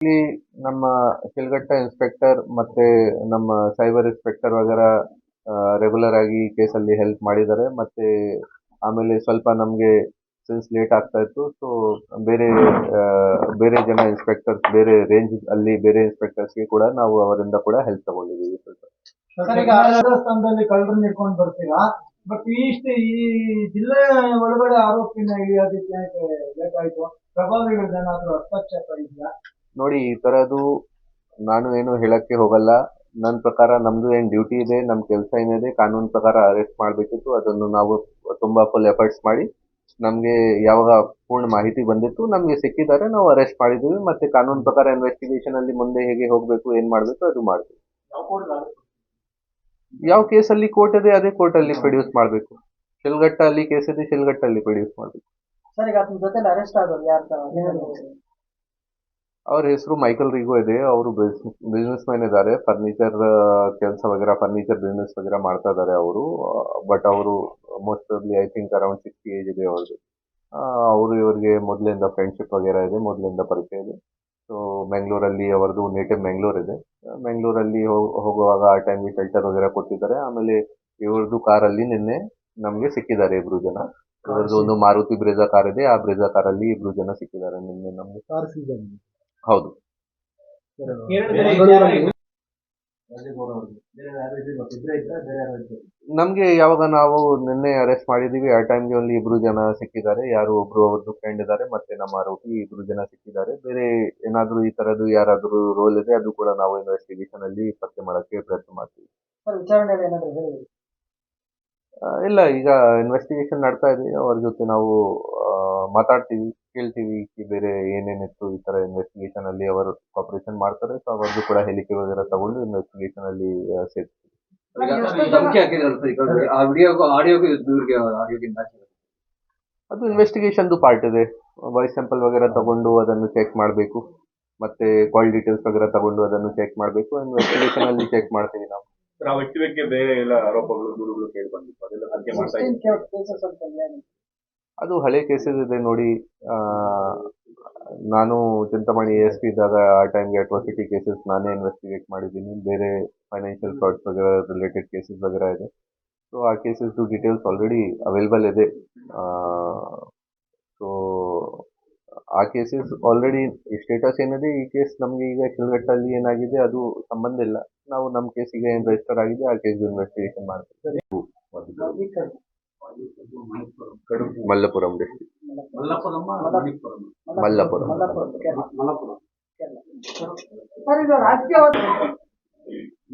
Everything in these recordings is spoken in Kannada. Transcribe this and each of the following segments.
ಇಲ್ಲಿ ನಮ್ಮ ಕೆಲ್ಗಟ್ಟ ಇನ್ಸ್ಪೆಕ್ಟರ್ ಮತ್ತೆ ನಮ್ಮ ಸೈಬರ್ ಇನ್ಸ್ಪೆಕ್ಟರ್ ವಗರ ರೆಗ್ಯುಲರ್ ಆಗಿ ಈ ಕೇಸಲ್ಲಿ ಹೆಲ್ಪ್ ಮಾಡಿದ್ದಾರೆ. ಮತ್ತೆ ಆಮೇಲೆ ಸ್ವಲ್ಪ ನಮಗೆ ಸಿನ್ಸ್ ಲೇಟ್ ಆಗ್ತಾ ಇತ್ತು ಸೊ ಬೇರೆ ಬೇರೆ ಜನ ಇನ್ಸ್ಪೆಕ್ಟರ್ಸ್ ಬೇರೆ ರೇಂಜ್ ಅಲ್ಲಿ ಬೇರೆ ಇನ್ಸ್ಪೆಕ್ಟರ್ಸ್ಗೆ ಕೂಡ ನಾವು ಅವರಿಂದ ಕೂಡ ಹೆಲ್ಪ್ ತಗೊಂಡಿದ್ದೀವಿ. ಸ್ವಲ್ಪ ರಾಜಸ್ಥಾನದಲ್ಲಿ ಕಳ್ಳರನ್ನ ಹಿಡ್ಕೊಂಡು ಬರ್ತೀರಾ? ಬಟ್ ಈ ಜಿಲ್ಲೆ ಒಳಗಡೆ ಆರೋಪಿನ ಹಿಡಿಯೋದಕ್ಕೆ ಬೇಕಾಯ್ತು? ಪ್ರಭಾವಿಗಳದ್ದೇನಾದ್ರೂ ಹಸ್ತಕ್ಷೇಪ ಇದೆಯಾ? ನೋಡಿ ಈ ತರದ್ದು ನಾನು ಏನು ಹೇಳಕ್ಕೆ ಹೋಗಲ್ಲ. ನನ್ನ ಪ್ರಕಾರ ನಮ್ದು ಏನ್ ಡ್ಯೂಟಿ ಇದೆ ನಮ್ ಕೆಲಸ ಏನಿದೆ ಕಾನೂನು ಪ್ರಕಾರ ಅರೆಸ್ಟ್ ಮಾಡಬೇಕಿತ್ತು. ಅದನ್ನು ನಾವು ತುಂಬಾ ಫುಲ್ ಎಫರ್ಟ್ಸ್ ಮಾಡಿ ನಮ್ಗೆ ಯಾವಾಗ ಪೂರ್ಣ ಮಾಹಿತಿ ಬಂದಿತ್ತು ನಮ್ಗೆ ಸಿಕ್ಕಿದ್ದಾರೆ. ನಾವು ಅರೆಸ್ಟ್ ಮಾಡಿದ್ದೀವಿ. ಮತ್ತೆ ಕಾನೂನು ಪ್ರಕಾರ ಇನ್ವೆಸ್ಟಿಗೇಷನ್ ಅಲ್ಲಿ ಮುಂದೆ ಹೇಗೆ ಹೋಗ್ಬೇಕು ಏನ್ ಮಾಡ್ಬೇಕು ಅದು ಮಾಡ್ತೀವಿ. ಯಾವ ಕೇಸಲ್ಲಿ ಕೋರ್ಟ್ ಇದೆ ಅದೇ ಕೋರ್ಟ್ ಅಲ್ಲಿ ಪ್ರೊಡ್ಯೂಸ್ ಮಾಡಬೇಕು. ಶಿಲ್ಘಟ್ಟ ಅಲ್ಲಿ ಕೇಸ್ ಇದೆ ಶಿಲ್ಘಟ್ಟ ಅಲ್ಲಿ ಪ್ರೊಡ್ಯೂಸ್ ಮಾಡಬೇಕು. ಸರ್ ಈಗ ಅರೆಸ್ಟ್ ಆಗೋದು ಯಾರು ಅವ್ರ ಹೆಸರು ಮೈಕಲ್ ರಿಗೋ ಇದೆ, ಅವರು ಬಿಸ್ನೆಸ್ ಮ್ಯಾನ್ ಇದ್ದಾರೆ ಫರ್ನಿಚರ್ ಕೆಲಸ ವಗೇರಾ ಫರ್ನಿಚರ್ ಬಿಸ್ನೆಸ್ ವಗೇರಾ ಮಾಡ್ತಾ ಇದ್ದಾರೆ ಅವರು. ಬಟ್ ಅವರು most I think around sixty age ಇದೆ ಅವ್ರದ್ದು ಅವರು ಇವರಿಗೆ ಮೊದಲಿಂದ ಫ್ರೆಂಡ್ಶಿಪ್ ವಗೇರಾ ಇದೆ, ಮೊದಲಿಂದ ಪರಿಚಯ ಇದೆ. ಸೊ ಮ್ಯಾಂಗ್ಳೂರಲ್ಲಿ ಅವರದು ನೇಟಿವ್ ಮ್ಯಾಂಗ್ಳೂರ್ ಇದೆ. ಮ್ಯಾಂಗ್ಳೂರಲ್ಲಿ ಹೋಗುವಾಗ ಆ ಟೈಮ್ಗೆ ಶೆಲ್ಟರ್ ವಗೇರಾ ಕೊಟ್ಟಿದ್ದಾರೆ. ಆಮೇಲೆ ಇವ್ರದ್ದು ಕಾರಲ್ಲಿ ನಿನ್ನೆ ನಮಗೆ ಸಿಕ್ಕಿದ್ದಾರೆ ಇಬ್ರು ಜನ. ಇವ್ರದ್ದು ಒಂದು ಮಾರುತಿ ಬ್ರೇಜಾ ಕಾರ್ ಇದೆ, ಆ ಬ್ರೇಜಾ ಕಾರಲ್ಲಿ ಇಬ್ರು ಜನ ಸಿಕ್ಕಿದ್ದಾರೆ ನಿನ್ನೆ ನಮ್ಗೆ. ಹೌದು. ನಮ್ಗೆ ಯಾವಾಗ ನಾವು ನಿನ್ನೆ ಅರೆಸ್ಟ್ ಮಾಡಿದೀವಿ, ಆ ಟೈಮ್ಗೆ ಒಂದು ಇಬ್ರು ಜನ ಸಿಕ್ಕಿದ್ದಾರೆ. ಯಾರು ಒಬ್ರು ಅವ್ರದ್ದು ಫ್ರೆಂಡ್ ಇದ್ದಾರೆ, ಮತ್ತೆ ನಮ್ಮ ಆರೋಪಿ ಇಬ್ರು ಜನ ಸಿಕ್ಕಿದ್ದಾರೆ. ಬೇರೆ ಏನಾದ್ರೂ ಈ ತರದ್ದು ಯಾರಾದ್ರೂ ರೋಲ್ ಇದೆ ಅದು ಕೂಡ ನಾವು ಇನ್ವೆಸ್ಟಿಗೇಷನ್ ಅಲ್ಲಿ ಪತ್ತೆ ಮಾಡಕ್ಕೆ ಪ್ರಯತ್ನ ಮಾಡ್ತೀವಿ ಸರ್ ವಿಚಾರಣೆಯಲ್ಲಿ ಏನಾದ್ರು ಹೇಳಿ ಆ, ಇಲ್ಲ ಈಗ ಇನ್ವೆಸ್ಟಿಗೇಷನ್ ನಡ್ತಾ ಇದೆ. ಅವ್ರ ಜೊತೆ ನಾವು ಮಾತಾಡ್ತೀವಿ ಕೇಳ್ತೀವಿ ಬೇರೆ ಏನೇನಿತ್ತು ಈ ತರ ಇನ್ವೆಸ್ಟಿಗೇಷನ್ ಅಲ್ಲಿ ಅವರು ಕಾಪರೇಷನ್ ಮಾಡ್ತಾರೆ. ಸೊ ಅವ್ರದ್ದು ಕೂಡ ಹೇಳಿಕೆ ವಗೇರಾ ತಗೊಂಡು ಇನ್ವೆಸ್ಟಿಗೇಷನ್ ಅಲ್ಲಿ ಸೇರ್ತೀವಿ. ಅದು ಇನ್ವೆಸ್ಟಿಗೇಷನ್ದು ಪಾರ್ಟ್ ಇದೆ. ವಾಯ್ಸ್ ಸ್ಯಾಂಪಲ್ ವಗೇರಾ ತಗೊಂಡು ಅದನ್ನು ಚೆಕ್ ಮಾಡಬೇಕು. ಮತ್ತೆ ಕಾಲ್ ಡೀಟೇಲ್ಸ್ ವಗೇರಾ ತಗೊಂಡು ಅದನ್ನು ಚೆಕ್ ಮಾಡಬೇಕು. ಇನ್ವೆಸ್ಟಿಗೇಷನ್ ಅಲ್ಲಿ ಚೆಕ್ ಮಾಡ್ತೀವಿ ನಾವು. ಸರ್ ಆ ವ್ಯಕ್ತಿ ಬಗ್ಗೆ ಬೇರೆ ಎಲ್ಲ ಆರೋಪಗಳು ದೂರುಗಳು ಕೇಳಿ ಬಂದಿತ್ತು. ಅದೆಲ್ಲ ತನಿಖೆ ಮಾಡ್ತಾ ಇದ್ದೀವಿ ಅದು ಹಳೆ ಕೇಸಸ್ ಇದೆ ನೋಡಿ. ಆ, ನಾನು ಚಿಂತಾಮಣಿ ಎಸ್ ಪಿ ಇದ್ದಾಗ ಆ ಟೈಮ್ಗೆ ಅಟ್ರಾಸಿಟಿ ಕೇಸಸ್ ನಾನೇ ಇನ್ವೆಸ್ಟಿಗೇಟ್ ಮಾಡಿದ್ದೀನಿ. ಬೇರೆ ಫೈನಾನ್ಷಿಯಲ್ ಫ್ರಾಡ್ಸ್ ವಗೇರಾ ರಿಲೇಟೆಡ್ ಕೇಸಸ್ ವಗೇರಾ ಇದೆ. ಸೊ ಆ ಕೇಸಸ್ದು ಡೀಟೇಲ್ಸ್ ಆಲ್ರೆಡಿ ಅವೈಲೇಬಲ್ ಇದೆ. ಸೊ ಆ ಕೇಸಸ್ ಆಲ್ರೆಡಿ ಸ್ಟೇಟಸ್ ಏನಿದೆ? ಈ ಕೇಸ್ ನಮಗೆ ಈಗ ಕೆಳಗಟ್ಟಲ್ಲಿ ಏನಾಗಿದೆ? ಅದು ಸಂಬಂಧ ಇಲ್ಲ. ನಾವು ನಮ್ಮ ಕೇಸಿಗೆ ಏನು ರಿಜಿಸ್ಟರ್ ಆಗಿದೆ, ಆ ಕೇಸ್ ಇನ್ವೆಸ್ಟಿಗೇಷನ್ ಮಾಡ್ತೀವಿ ಮಲ್ಲಪುರಂ ಡಿಸ್ಟ್ರಿಕ್ಟ್ ಮಲ್ಲಪುರಂ.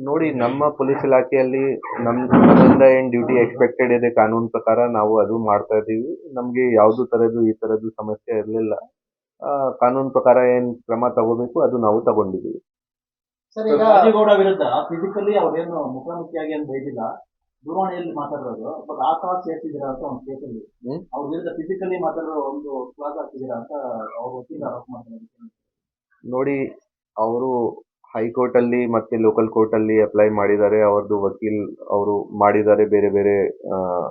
ನೋಡಿ, ನಮ್ಮ ಪೊಲೀಸ್ ಇಲಾಖೆಯಲ್ಲಿ ನಮ್ ನಮ್ಮಿಂದ ಏನ್ ಡ್ಯೂಟಿ ಎಕ್ಸ್ಪೆಕ್ಟೆಡ್ ಇದೆ, ಕಾನೂನು ಪ್ರಕಾರ ನಾವು ಅದು ಮಾಡ್ತಾ ಇದ್ದೀವಿ. ನಮ್ಗೆ ಯಾವ್ದು ತರದ್ದು, ಈ ತರದ್ದು ಸಮಸ್ಯೆ ಇರಲಿಲ್ಲ. ಕಾನೂನು ಪ್ರಕಾರ ಏನ್ ಕ್ರಮ ತಗೋಬೇಕು, ಅದು ನಾವು ತಗೊಂಡಿದ್ದೀವಿ. ಸರ್ ಈಗ ರಾಜೇಗೌಡ ವಿರುದ್ಧ ಫಿಸಿಕಲಿ ಅವ್ರೇನು ಮುಖಾಮುಖಿಯಾಗಿ ಏನು ಬೈದಿಲ್ಲ ದೂರವಾಣಿಯಲ್ಲಿ ಮಾತಾಡಿರೋದು ಬಟ್ ಆ ಕಾಲ್ ಸೇರ್ತಿದ್ದೀರಾ ಅಂತ ಒಂದು ಕೇಸಲ್ಲಿ. ಅವ್ರ ವಿರುದ್ಧ ಫಿಸಿಕಲಿ ಮಾತಾಡೋ ಒಂದು ಕ್ಲಾಸ್ ಹಾಕ್ತಿದ್ದೀರಾ ಅಂತ ಅವ್ರ ವಕೀಲ ಆರೋಪ ಮಾಡ್ತಾರೆ ನೋಡಿ ಅವರು ಹೈಕೋರ್ಟ್ ಅಲ್ಲಿ ಮತ್ತೆ ಲೋಕಲ್ ಕೋರ್ಟ್ ಅಲ್ಲಿ ಅಪ್ಲೈ ಮಾಡಿದ್ದಾರೆ ಅವ್ರದ್ದು ವಕೀಲ್ ಅವರು ಮಾಡಿದ್ದಾರೆ ಬೇರೆ ಬೇರೆ ಅವರ್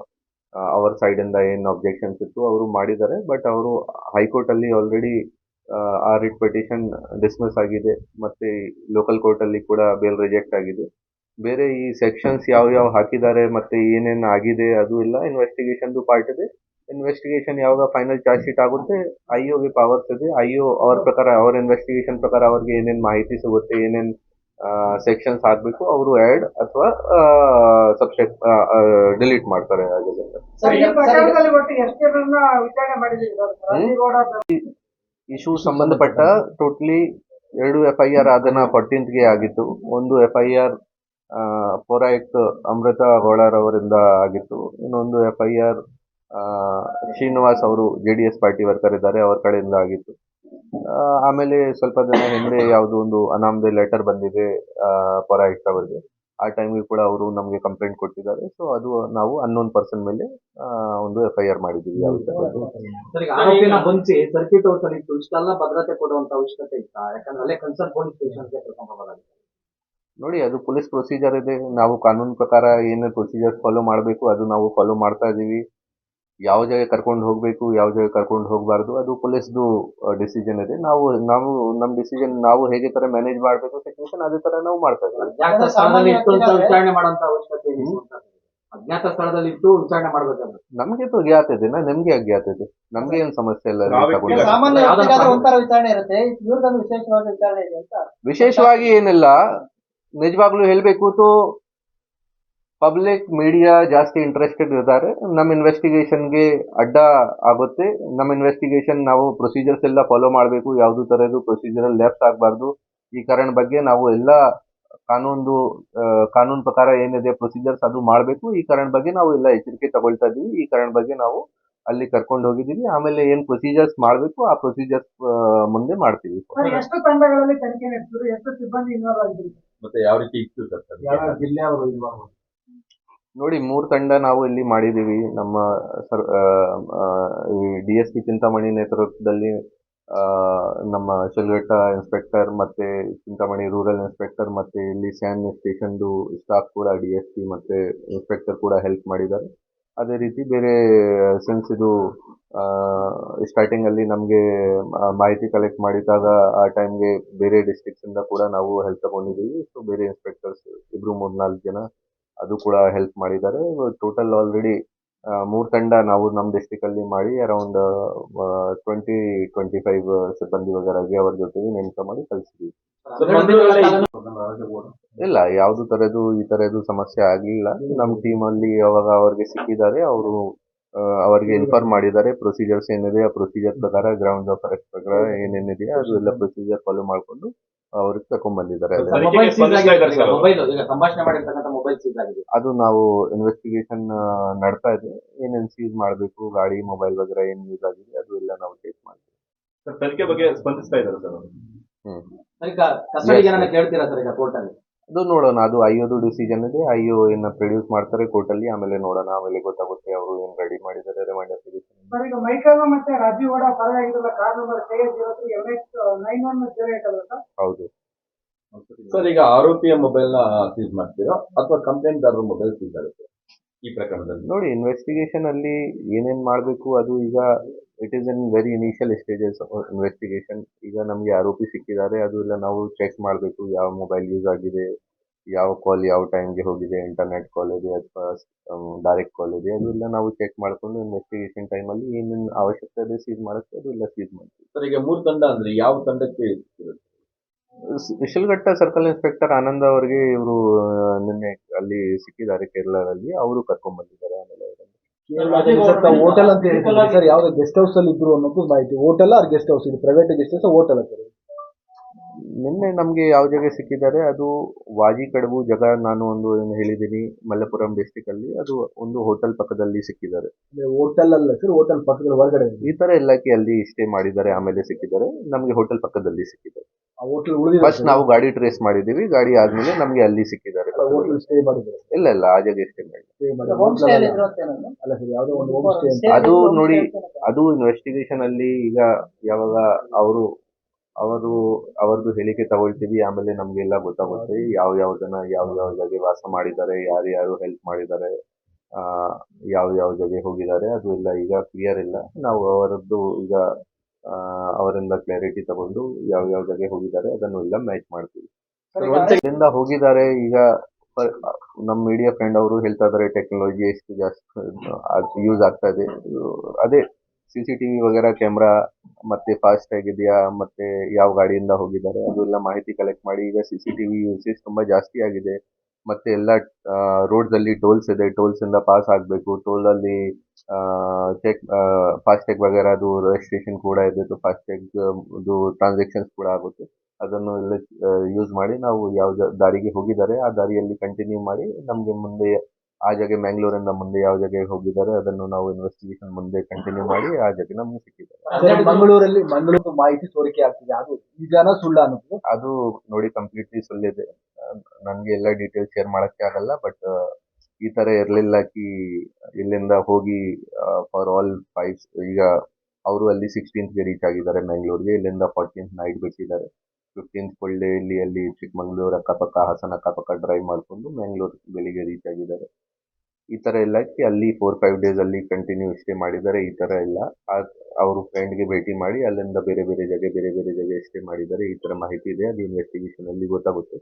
ಆ, ಅವರ ಸೈಡ್ ಇಂದ ಏನ್ ಅಬ್ಜೆಕ್ಷನ್ಸ್ ಇತ್ತು ಅವರು ಮಾಡಿದ್ದಾರೆ ಬಟ್ ಅವರು ಹೈಕೋರ್ಟ್ ಅಲ್ಲಿ ಆಲ್ರೆಡಿ ಆ ರಿಟ್ ಪಿಟಿಷನ್ ಡಿಸ್ಮಿಸ್ ಆಗಿದೆ. ಮತ್ತೆ ಲೋಕಲ್ ಕೋರ್ಟ್ ಅಲ್ಲಿ ಕೂಡ ಬೇಲ್ ರಿಜೆಕ್ಟ್ ಆಗಿದೆ. ಬೇರೆ ಈ ಸೆಕ್ಷನ್ಸ್ ಯಾವ ಯಾವ ಹಾಕಿದ್ದಾರೆ ಮತ್ತೆ ಏನೇನು ಆಗಿದೆ ಅದು ಇಲ್ಲ ಇನ್ವೆಸ್ಟಿಗೇಷನ್ದು ಪಾರ್ಟ್ ಇದೆ. ಇನ್ವೆಸ್ಟಿಗೇಷನ್ ಯಾವಾಗ ಫೈನಲ್ ಚಾರ್ಜ್ ಶೀಟ್ ಆಗುತ್ತೆ ಐ ಗೆ ಪವರ್ಸ್ ಇದೆ ಐ ಅವ್ರ ಪ್ರಕಾರ ಅವ್ರ ಇನ್ವೆಸ್ಟಿಗೇಷನ್ ಪ್ರಕಾರ ಅವ್ರಿಗೆ ಏನೇನು ಮಾಹಿತಿ ಸಿಗುತ್ತೆ ಏನೇನು ಸೆಕ್ಷನ್ಸ್ ಆಗ್ಬೇಕು ಅವರು ಆ್ಯಡ್ ಅಥವಾ ಸಬ್ಸೆಕ್ಟ್ ಡಿಲೀಟ್ ಮಾಡ್ತಾರೆ ಇಶ್ಯೂ ಸಂಬಂಧಪಟ್ಟ ಟೋಟ್ಲಿ ಎರಡು ಎಫ್ ಐ ಆರ್ ಅದನ್ನ ಫೋರ್ಟೀನ್ತ್ಗೆ ಆಗಿತ್ತು. ಒಂದು ಎಫ್ ಐ ಆರ್ ಪೌರಾಯುಕ್ತ ಅಮೃತ ಗೌಡರ್ ಅವರಿಂದ ಆಗಿತ್ತು. ಇನ್ನೊಂದು ಎಫ್ ಐ ಆರ್ ಶ್ರೀನಿವಾಸ್ ಅವರು J D S party worker ಇದ್ದಾರೆ, ಅವ್ರ ಕಡೆಯಿಂದ ಆಗಿತ್ತು. ಆಮೇಲೆ ಸ್ವಲ್ಪ ದಿನ ಹಿಂದೆ ಯಾವುದೋ ಒಂದು ಅನಾಮದೇ ಲೆಟರ್ ಬಂದಿದೆ ಪೌರಾಯುಕ್ತ ಅವರಿಗೆ. ಆ ಟೈಮಿಗೆ ಕೂಡ ಅವರು ನಮಗೆ ಕಂಪ್ಲೇಂಟ್ ಕೊಟ್ಟಿದ್ದಾರೆ. ಸೊ ಅದು ನಾವು ಅನ್ನೋನ್ ಪರ್ಸನ್ ಮೇಲೆ ಒಂದು ಎಫ್ ಐ ಆರ್ ಮಾಡಿದ್ದೀವಿ ಆರೋಪಿನ ಸರ್ಕ್ಯೂಟ್ ಹೌಸಲ್ಲಿ ಇಷ್ಟೆಲ್ಲ ಭದ್ರತೆ ಕೊಡುವಂತ ಅವಶ್ಯಕತೆ ಇತ್ತಾ? ಯಾಕಂದ್ರೆ ಅಲ್ಲೇ ಕನ್ಸರ್ನ್ ಪೊಲೀಸ್ ಸ್ಟೇಷನ್ಗೆ ನೋಡಿ ಅದು ಪೊಲೀಸ್ ಪ್ರೊಸೀಜರ್ ಇದೆ. ನಾವು ಕಾನೂನು ಪ್ರಕಾರ ಏನು ಪ್ರೊಸೀಜರ್ ಫಾಲೋ ಮಾಡಬೇಕು ಅದು ನಾವು ಫಾಲೋ ಮಾಡ್ತಾ ಇದ್ದೀವಿ ಯಾವ ಜಾಗಕ್ಕೆ ಕರ್ಕೊಂಡು ಹೋಗಬೇಕು ಯಾವ ಜಾಗಕ್ಕೆ ಕರ್ಕೊಂಡು ಹೋಗಬಾರ್ದು ಅದು ಪೊಲೀಸ್ದು ಡಿಸಿಷನ್ ಇದೆ. ನಾವು ನಾವು ನಮ್ಮ ಡಿಸಿಷನ್ ನಾವು ಹೇಗೆ ತರ ಮ್ಯಾನೇಜ್ ಮಾಡಬೇಕು ಸಿಚುವೇಶನ್ ಅದೇ ತರ ನಾವು ಮಾಡ್ತಾ ಇದ್ದೀವಿ. ಅಜ್ಞಾತ ಸ್ಥಳದಲ್ಲಿ ಇಟ್ಟು ವಿಚಾರಣೆ ಮಾಡ್ಬೇಕಂದ್ರೆ. ನಮಗೆ ತೋ ಅಜ್ಞಾತ ಇದೆ ನಾ ನಿಮ್ಗೆ ಅಜ್ಞಾತ ಇದೆ. ನಮ್ಗೆ ಏನ್ ಸಮಸ್ಯೆ ಇಲ್ಲ ವಿಚಾರಣೆ ಇರುತ್ತೆ. ವಿಶೇಷವಾಗಿ ವಿಚಾರಣೆ ಇದೆ ಅಂತ. ವಿಶೇಷವಾಗಿ ಏನಿಲ್ಲ. ನಿಜವಾಗ್ಲೂ ಹೇಳ್ಬೇಕು ತೋ ಪಬ್ಲಿಕ್ ಮೀಡಿಯಾ ಜಾಸ್ತಿ ಇಂಟ್ರೆಸ್ಟೆಡ್ ಇದ್ದಾರೆ. ನಮ್ಮ ಇನ್ವೆಸ್ಟಿಗೇಷನ್ಗೆ ಅಡ್ಡ ಆಗುತ್ತೆ. ನಮ್ಮ ಇನ್ವೆಸ್ಟಿಗೇಷನ್ ನಾವು ಪ್ರೊಸೀಜರ್ಸ್ ಎಲ್ಲ ಫಾಲೋ ಮಾಡಬೇಕು. ಯಾವುದೇ ಥರದ್ದು ಪ್ರೊಸೀಜರ್ ಲೆಫ್ಟ್ ಆಗಬಾರ್ದು. ಈ ಕಾರಣ ಬಗ್ಗೆ ನಾವು ಎಲ್ಲ ಕಾನೂನು ಕಾನೂನು ಪ್ರಕಾರ ಏನಿದೆ ಪ್ರೊಸೀಜರ್ಸ್ ಅದು ಮಾಡಬೇಕು. ಈ ಕಾರಣ ಬಗ್ಗೆ ನಾವು ಎಲ್ಲ ಎಚ್ಚರಿಕೆ ತಗೊಳ್ತಾ ಇದ್ದೀವಿ ಈ ಕಾರಣ ಬಗ್ಗೆ ನಾವು ಅಲ್ಲಿ ಕರ್ಕೊಂಡು ಹೋಗಿದ್ದೀವಿ. ಆಮೇಲೆ ಏನು ಪ್ರೊಸೀಜರ್ಸ್ ಮಾಡಬೇಕು ಆ ಪ್ರೊಸೀಜರ್ಸ್ ಮುಂದೆ ಮಾಡ್ತೀವಿ. ಎಷ್ಟು ತಂಡಗಳಲ್ಲಿ ತನಿಖೆ ನಡೆಸಿದ್ರು? ಎಷ್ಟು ಸಿಬ್ಬಂದಿ ಇನ್ವಾಲ್ವ್ ಆಗಿದ್ರು? ಮತ್ತೆ ಯಾವ ರೀತಿ ಇತ್ತು ಸರ್ ಯಾವ ಜಿಲ್ಲೆ ಅವರು ಇನ್ವಾಲ್ವ್ ನೋಡಿ, ಮೂರು ತಂಡ ನಾವು ಇಲ್ಲಿ ಮಾಡಿದ್ದೀವಿ ನಮ್ಮ sir D S P Chintamani ನೇತೃತ್ವದಲ್ಲಿ ನಮ್ಮ ಶಿಲ್ಘಟ್ಟ ಇನ್ಸ್ಪೆಕ್ಟರ್ ಮತ್ತು ಚಿಂತಾಮಣಿ ರೂರಲ್ ಇನ್ಸ್ಪೆಕ್ಟರ್ ಮತ್ತು ಇಲ್ಲಿ ಸ್ಯಾನ್ ಸ್ಟೇಷನ್ದು ಸ್ಟಾಫ್ ಕೂಡ ಡಿ ಎಸ್ ಪಿ ಮತ್ತು ಇನ್ಸ್ಪೆಕ್ಟರ್ ಕೂಡ ಹೆಲ್ಪ್ ಮಾಡಿದ್ದಾರೆ. ಅದೇ ರೀತಿ ಬೇರೆ ಸೆನ್ಸ್ ಇದು ಸ್ಟಾರ್ಟಿಂಗಲ್ಲಿ ನಮಗೆ ಮಾಹಿತಿ ಕಲೆಕ್ಟ್ ಮಾಡಿದಾಗ ಆ ಟೈಮ್ಗೆ ಬೇರೆ ಡಿಸ್ಟಿಕ್ಸಿಂದ ಕೂಡ ನಾವು ಹೆಲ್ಪ್ ತಗೊಂಡಿದ್ದೀವಿ. ಸೊ ಬೇರೆ ಇನ್ಸ್ಪೆಕ್ಟರ್ಸ್ ಇಬ್ಬರು ಮೂರು ನಾಲ್ಕು ಜನ ಅದು ಕೂಡ ಹೆಲ್ಪ್ ಮಾಡಿದ್ದಾರೆ. ಟೋಟಲ್ ಆಲ್ರೆಡಿ ಮೂರು ತಂಡ ನಾವು ನಮ್ಮ ಡಿಸ್ಟಿಕ್ ಅಲ್ಲಿ ಮಾಡಿ ಅರೌಂಡ್ ಟ್ವೆಂಟಿ ಟ್ವೆಂಟಿ ಫೈವ್ ಸಿಬ್ಬಂದಿ ವಗರಾಗಿ ಅವ್ರ ಜೊತೆಗೆ ನೇಮಕ ಮಾಡಿ ಕಳಿಸಿದ್ವಿ. ಇಲ್ಲ ಯಾವುದು ತರದ್ದು ಈ ತರದು ಸಮಸ್ಯೆ ಆಗಲಿಲ್ಲ. ನಮ್ಮ ಟೀಮ್ ಅಲ್ಲಿ ಅವಾಗ ಅವ್ರಿಗೆ ಸಿಕ್ಕಿದ್ದಾರೆ ಅವರು ಅವರಿಗೆ ಇನ್ಫಾರ್ಮ್ ಮಾಡಿದ್ದಾರೆ. ಪ್ರೊಸೀಜರ್ಸ್ ಏನಿದೆ ಆ ಪ್ರೊಸೀಜರ್ ಪ್ರಕಾರ ಗ್ರೌಂಡ್ ಆಫ್ ಪ್ರಕಾರ ಏನೇನಿದೆ ಅದು ಎಲ್ಲ ಪ್ರೊಸೀಜರ್ ಫಾಲೋ ಮಾಡಿಕೊಂಡು ಅವರು. ಆಗಿದೆ. ಅದು ನಾವು ಇನ್ವೆಸ್ಟಿಗೇಷನ್ ನಡ್ತಾ ಇದೆ. ಏನೇನು ಸೀಸ್ ಮಾಡಬೇಕು ಗಾಡಿ ಮೊಬೈಲ್ ವಗೇರೆ ಏನು ಯೂಸ್ ಆಗಿದೆ ಅದು ಎಲ್ಲ ನಾವು ಚೆಕ್ ಮಾಡ್ತೀವಿ. ತನಿಖೆ ಬಗ್ಗೆ ಸ್ಪಂದಿಸ್ತಾ ಇದ್ದಾರೆ ಸರ್ ಹ್ಮ್. ಸರ್ ಈಗ ಕೇಳ್ತೀರಾ ಸರ್ ಈಗ ಕೋರ್ಟಲ್ಲಿ ಅದು ನೋಡೋಣ. ಅದು ಐಯೋದು ಡಿಸಿಷನ್ ಇದೆ ಐಯೋ ಏನ ಪ್ರೊಡ್ಯೂಸ್ ಮಾಡ್ತಾರೆ ಕೋರ್ಟಲ್ಲಿ ಆಮೇಲೆ ನೋಡೋಣ ಆಮೇಲೆ ಗೊತ್ತಾಗುತ್ತೆ ಅವರು ಏನು ರೆಡಿ ಮಾಡಿದ್ದಾರೆ ರಿಮೈಂಡ್ ಅಪ್ಲಿಕೇಶನ್ ಸರ್ ಈಗ ಮೈಕಲ್ ಮತ್ತೆ Rajeev Gowda ಪರವಾಗಿದ್ರಲ್ಲ car number K S zero three M X nine one zero eight ಅಲ್ಲ ಸರ್? ಹೌದು. ಸರ್ ಈಗ ಆರೋಪಿಯ ಮೊಬೈಲ್ನ ಸೀಸ್ ಮಾಡ್ತೀರಾ? ಅಥವಾ ಕಂಪ್ಲೇಂಟ್ದಾರರ ಮೊಬೈಲ್ ಸೀಸ್ ಆಗುತ್ತೆ ಈ ಪ್ರಕರಣದಲ್ಲಿ? ನೋಡಿ ಇನ್ವೆಸ್ಟಿಗೇಷನ್ ಅಲ್ಲಿ ಏನೇನ್ ಮಾಡಬೇಕು ಅದು ಈಗ it is in very initial stages investigation ಈಗ ನಮಗೆ ಆರೋಪಿ ಸಿಕ್ಕಿದ್ದಾರೆ ಅದು ಎಲ್ಲ ನಾವು ಚೆಕ್ ಮಾಡಬೇಕು ಯಾವ ಮೊಬೈಲ್ ಯೂಸ್ ಆಗಿದೆ ಯಾವ ಕಾಲ್ ಯಾವ ಟೈಮ್ಗೆ ಹೋಗಿದೆ ಇಂಟರ್ನೆಟ್ ಕಾಲ್ ಇದೆ ಅಥವಾ ಡೈರೆಕ್ಟ್ ಕಾಲ್ ಇದೆ ಅದೆಲ್ಲ ನಾವು ಚೆಕ್ ಮಾಡ್ಕೊಂಡು ಇನ್ವೆಸ್ಟಿಗೇಷನ್ ಟೈಮಲ್ಲಿ ಏನೇನು ಅವಶ್ಯಕತೆ ಇದೆ ಸೀಸ್ ಮಾಡೋಕ್ಕೆ ಅದೆಲ್ಲ ಸೀಸ್ ಮಾಡ್ತೀವಿ. ಸರ್ ಈಗ ಮೂರು ತಂಡ ಅಂದ್ರೆ ಯಾವ ತಂಡಕ್ಕೆ ವಿಶಾಲಘಟ್ಟ ಸರ್ಕಲ್ ಇನ್ಸ್ಪೆಕ್ಟರ್ ಆನಂದ್ ಅವರಿಗೆ ಇವರು ನಿನ್ನೆ ಅಲ್ಲಿ ಸಿಕ್ಕಿದ್ದಾರೆ ಕೇರಳದಲ್ಲಿ ಅವರು ಕರ್ಕೊಂಡ್ಬಂದಿದ್ದಾರೆ ಆಮೇಲೆ ಅವ್ರನ್ನ. ಹೋಟೆಲ್ ಅಂತ ಹೇಳಿದ್ರೆ ಸರ್ ಯಾವ್ದು ಗೆಸ್ಟ್ ಹೌಸ್ ಅಲ್ಲಿ ಇದ್ರು ಅನ್ನೋದು ಮಾಹಿತಿ. ಹೋಟೆಲ್ ಆರ್ ಗೆಸ್ಟ್ ಹೌಸ್ ಇದು private guest house hotel sir ನಿನ್ನೆ ನಮಗೆ ಯಾವ ಜಾಗ ಸಿಕ್ಕಿದ್ದಾರೆ ಅದು ವಾಜಿ ಕಡಬು ಜಾಗ ನಾನು ಒಂದು ಏನು ಹೇಳಿದ್ದೀನಿ ಮಲ್ಲಪುರಂ ಡಿಸ್ಟಿಕ್ ಅಲ್ಲಿ. ಅದು ಒಂದು ಹೋಟೆಲ್ ಪಕ್ಕದಲ್ಲಿ ಸಿಕ್ಕಿದ್ದಾರೆ. ಹೋಟೆಲ್ ಅಲ್ಲ ಸರ್ ಹೋಟೆಲ್ ಪಕ್ಕದ ಹೊರಗಡೆ ಈ ತರ ಎಲ್ಲಕ್ಕೆ ಅಲ್ಲಿ ಸ್ಟೇ ಮಾಡಿದ್ದಾರೆ ಆಮೇಲೆ ಸಿಕ್ಕಿದ್ದಾರೆ. ನಮಗೆ ಹೋಟೆಲ್ ಪಕ್ಕದಲ್ಲಿ ಸಿಕ್ಕಿದ್ದಾರೆ. ಆ ಹೋಟೆಲ್ ಉಳಿದಿದೆ ಫಸ್ಟ್ ನಾವು ಗಾಡಿ ಟ್ರೇಸ್ ಮಾಡಿದ್ದೀವಿ ಗಾಡಿ ಆದ್ಮೇಲೆ ನಮಗೆ ಅಲ್ಲಿ ಸಿಕ್ಕಿದ್ದಾರೆ. ಹೋಟೆಲ್ ಸ್ಟೇ ಮಾಡಿದ್ದಾರೆ ಇಲ್ಲ ಇಲ್ಲ ಆ ಜಾಗ ಸ್ಟೇ ಮಾಡಿ ಸ್ಟೇ ಮಾಡಿ ಅಲ್ಲಿ ಹೋಟೆಲ್ ಅಲ್ಲ ಅಲ್ಲ ಸರ್ ಯಾವ್ದೋ ಒಂದು ಹೋಮ್ ಸ್ಟೇ ಅದು ನೋಡಿ ಅದು ಇನ್ವೆಸ್ಟಿಗೇಷನ್ ಅಲ್ಲಿ ಈಗ ಯಾವಾಗ ಅವರು ಅವರು ಅವರದ್ದು ಹೇಳಿಕೆ ತಗೊಳ್ತೀವಿ ಆಮೇಲೆ ನಮಗೆಲ್ಲ ಗೊತ್ತಾಗುತ್ತೆ ಯಾವ ಯಾವ ಜನ ಯಾವ ಯಾವ ಜಾಗೆ ವಾಸ ಮಾಡಿದ್ದಾರೆ ಯಾರು ಯಾರು ಹೆಲ್ಪ್ ಮಾಡಿದ್ದಾರೆ ಆ, ಯಾವ ಯಾವ ಜಾಗೆ ಹೋಗಿದ್ದಾರೆ ಅದು ಎಲ್ಲ ಈಗ ಕ್ಲಿಯರ್ ಇಲ್ಲ. ನಾವು ಅವರದ್ದು ಈಗ ಆ, ಅವರಿಂದ ಕ್ಲಾರಿಟಿ ತಗೊಂಡು ಯಾವ ಯಾವ ಜಾಗೆ ಹೋಗಿದ್ದಾರೆ ಅದನ್ನು ಎಲ್ಲ ಮ್ಯಾಚ್ ಮಾಡ್ತೀವಿ. ಇಲ್ಲಿಂದ ಹೋಗಿದ್ದಾರೆ ಈಗ ನಮ್ಮ ಮೀಡಿಯಾ ಫ್ರೆಂಡ್ ಅವರು ಹೇಳ್ತಾ ಇದ್ದಾರೆ ಟೆಕ್ನಾಲಜಿ ಎಷ್ಟು ಜಾಸ್ತಿ ಯೂಸ್ ಆಗ್ತಾ ಇದೆ. ಅದೇ ಸಿ ಸಿ ಟಿ ವಿ ವಗೇರ ಕ್ಯಾಮ್ರಾ ಮತ್ತೆ ಫಾಸ್ಟ್ ಇದೆಯಾ, ಮತ್ತೆ ಯಾವ ಗಾಡಿಯಿಂದ ಹೋಗಿದ್ದಾರೆ ಅದೆಲ್ಲ ಮಾಹಿತಿ ಕಲೆಕ್ಟ್ ಮಾಡಿ, ಈಗ C C T V usage ತುಂಬಾ ಜಾಸ್ತಿ ಆಗಿದೆ. ಮತ್ತೆ ಎಲ್ಲ ರೋಡ್ಸ್ ಅಲ್ಲಿ ಟೋಲ್ಸ್ ಇದೆ ಟೋಲ್ಸ್ ಇಂದ ಪಾಸ್ ಆಗಬೇಕು ಟೋಲ್ ಅಲ್ಲಿ ಚೆಕ್ ಫಾಸ್ಟ್ಯಾಗ್ ವಗೇರ, ಅದು ರಿಜಿಸ್ಟ್ರೇಷನ್ ಕೂಡ ಇದೆ ಫಾಸ್ಟ್ಯಾಗ್ ಇದು ಟ್ರಾನ್ಸಾಕ್ಷನ್ಸ್ ಕೂಡ ಆಗುತ್ತೆ. ಅದನ್ನು ಎಲ್ಲ ಯೂಸ್ ಮಾಡಿ ನಾವು ಯಾವ ದಾರಿಗೆ ಹೋಗಿದ್ದಾರೆ, ಆ ದಾರಿಯಲ್ಲಿ ಕಂಟಿನ್ಯೂ ಮಾಡಿ ನಮಗೆ ಮುಂದೆ ಆ ಜಾಗ ಮ್ಯಾಂಗ್ಳೂರಿಂದ ಮುಂದೆ ಯಾವ ಜಾಗೆಗೆ ಹೋಗಿದ್ದಾರೆ ಅದನ್ನು ನಾವು ಇನ್ವೆಸ್ಟಿಗೇಷನ್ ಮುಂದೆ ಕಂಟಿನ್ಯೂ ಮಾಡಿ ಆ ಜಾಗೆ ನಮ್ಗೆ ಸಿಕ್ಕಿದ್ದಾರೆ ಸರ್, ಮಂಗಳೂರಲ್ಲಿ ಮಂಗಳೂರು ಮಾಹಿತಿ ಸೋರಿಕೆ ಆಗ್ತಿದೆ. ಅದು ನಿಜಾನ ಸುಳ್ಳ ಅನ್ನೋದು ಅದು ನೋಡಿ ಕಂಪ್ಲೀಟ್ಲಿ ಸುಳ್ಳಿದೆ. ನನಗೆ ಎಲ್ಲ ಡೀಟೇಲ್ಸ್ ಶೇರ್ ಮಾಡಕ್ಕೆ ಆಗಲ್ಲ ಬಟ್ ಈ ತರ ಇರಲಿಲ್ಲ ಕಿ ಇಲ್ಲಿಂದ ಹೋಗಿ ಫಾರ್ ಆಲ್ ಫೈವ್ ಈಗ ಅವರು ಅಲ್ಲಿ ಸಿಕ್ಸ್ಟೀನ್ತ್ಗೆ ರೀಚ್ ಆಗಿದ್ದಾರೆ ಮ್ಯಾಂಗ್ಳೂರ್ಗೆ. ಇಲ್ಲಿಂದ ಫೋರ್ಟೀನ್ತ್ ನೈಟ್ ಬಿಟ್ಟಿದ್ದಾರೆ. ಫಿಫ್ಟೀನ್ತ್ ಫುಲ್ ಡೇ ಇಲ್ಲಿ ಅಲ್ಲಿ ಚಿಕ್ಕಮಂಗ್ಳೂರು ಅಕ್ಕಪಕ್ಕ ಹಾಸನ ಅಕ್ಕಪಕ್ಕ ಡ್ರೈವ್ ಮಾಡಿಕೊಂಡು ಮ್ಯಾಂಗ್ಳೂರ್ ಬೆಳಿಗ್ಗೆ ರೀಚ್ ಆಗಿದ್ದಾರೆ. ಈ ತರ ಎಲ್ಲ ಅಲ್ಲಿ ಫೋರ್ ಫೈವ್ ಡೇಸ್ ಅಲ್ಲಿ ಕಂಟಿನ್ಯೂ ಸ್ಟೇ ಮಾಡಿದ್ದಾರೆ, ಈ ತರ ಎಲ್ಲ ಅವರು ಫ್ರೆಂಡ್ಗೆ ಭೇಟಿ ಮಾಡಿ, ಅಲ್ಲಿಂದ ಬೇರೆ ಬೇರೆ ಜಾಗ, ಬೇರೆ ಬೇರೆ ಜಾಗ ಸ್ಟೇ ಮಾಡಿದ್ದಾರೆ. ಈ ತರ ಮಾಹಿತಿ ಇದೆ. ಅದು ಇನ್ವೆಸ್ಟಿಗೇಷನ್ ಅಲ್ಲಿ ಗೊತ್ತಾಗುತ್ತೆ.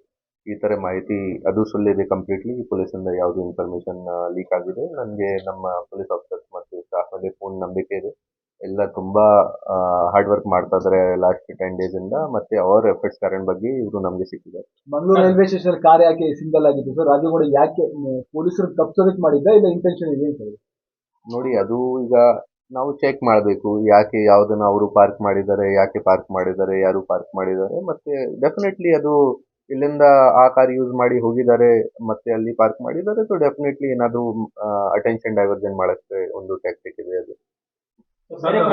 ಈ ತರ ಮಾಹಿತಿ, ಅದು ಸುಳ್ಳಿದೆ ಕಂಪ್ಲೀಟ್ಲಿ ಪೊಲೀಸ್ ಇಂದ ಯಾವುದೇ ಇನ್ಫಾರ್ಮೇಶನ್ ಲೀಕ್ ಆಗಿದೆ. ನನಗೆ ನಮ್ಮ ಪೊಲೀಸ್ ಆಫೀಸರ್ಸ್ ಮತ್ತು ಸ್ಟಾಫ್ ಫುಲ್ ನಂಬಿಕೆ ಇದೆ. ಎಲ್ಲ ತುಂಬಾ ಹಾರ್ಡ್ ವರ್ಕ್ ಮಾಡ್ತಾ ಇದಾರೆ ಲಾಸ್ಟ್ ಟೆನ್ ಡೇಸ್ ಇಂದ ಮತ್ತೆ ಅವರ ಎಫರ್ಟ್ಸ್ ಕಾರಣ ಬಗ್ಗೆ ಇವರು ನಮಗೆ ಸಿಕ್ಕಿದ್ದಾರೆ. ಮಂಗಳೂರು ರೈಲ್ವೆ ಸ್ಟೇಷನ್ ಕಾರ್ ಯಾಕೆ ಸಿಂಗಲ್ ಆಗಿತ್ತು ಸರ್? ರಾಜಗೌಡ ಯಾಕೆ ಪೊಲೀಸರು ತಪ್ಪಿಸೋದಕ್ಕೆ ಮಾಡಿದ್ದ ಇಲ್ಲ ಇಂಟೆನ್ಷನ್ ಇದೆ ಅಂತ ನೋಡಿ ಅದು ಈಗ ನಾವು ಚೆಕ್ ಮಾಡಬೇಕು ಯಾಕೆ ಯಾವ್ದನ್ನ ಅವರು ಪಾರ್ಕ್ ಮಾಡಿದ್ದಾರೆ ಯಾಕೆ ಪಾರ್ಕ್ ಮಾಡಿದ್ದಾರೆ ಯಾರು ಪಾರ್ಕ್ ಮಾಡಿದ್ದಾರೆ ಮತ್ತೆ ಡೆಫಿನೆಟ್ಲಿ ಅದು ಇಲ್ಲಿಂದ ಆ ಕಾರ್ ಯೂಸ್ ಮಾಡಿ ಹೋಗಿದ್ದಾರೆ ಮತ್ತೆ ಅಲ್ಲಿ ಪಾರ್ಕ್ ಮಾಡಿದ್ದಾರೆ ಸೊ ಡೆಫಿನೆಟ್ಲಿ ಏನಾದರೂ ಅಟೆನ್ಷನ್ ಡೈವರ್ಜನ್ ಮಾಡಕ್ಕೆ ಒಂದು ಟ್ಯಾಕ್ಟಿಕ್ ಇದೆ ಅದು.